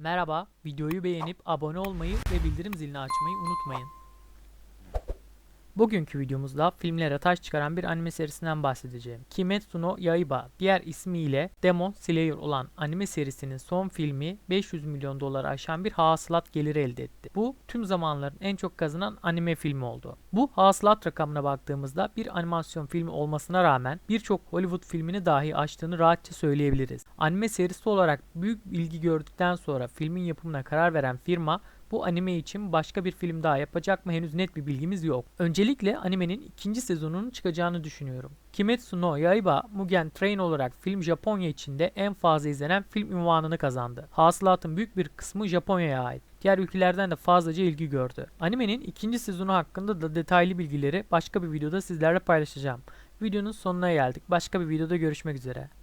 Merhaba, videoyu beğenip abone olmayı ve bildirim zilini açmayı unutmayın. Bugünkü videomuzda filmlere taş çıkaran bir anime serisinden bahsedeceğim. Kimetsu no Yaiba, diğer ismiyle Demon Slayer olan anime serisinin son filmi 500 milyon doları aşan bir hasılat geliri elde etti. Bu tüm zamanların en çok kazanan anime filmi oldu. Bu hasılat rakamına baktığımızda bir animasyon filmi olmasına rağmen birçok Hollywood filmini dahi aştığını rahatça söyleyebiliriz. Anime serisi olarak büyük ilgi gördükten sonra filmin yapımına karar veren firma bu anime için başka bir film daha yapacak mı henüz net bir bilgimiz yok. Öncelikle animenin ikinci sezonunun çıkacağını düşünüyorum. Kimetsu no Yaiba Mugen Train olarak film Japonya içinde en fazla izlenen film ünvanını kazandı. Hasılatın büyük bir kısmı Japonya'ya ait. Diğer ülkelerden de fazlaca ilgi gördü. Animenin ikinci sezonu hakkında da detaylı bilgileri başka bir videoda sizlerle paylaşacağım. Videonun sonuna geldik. Başka bir videoda görüşmek üzere.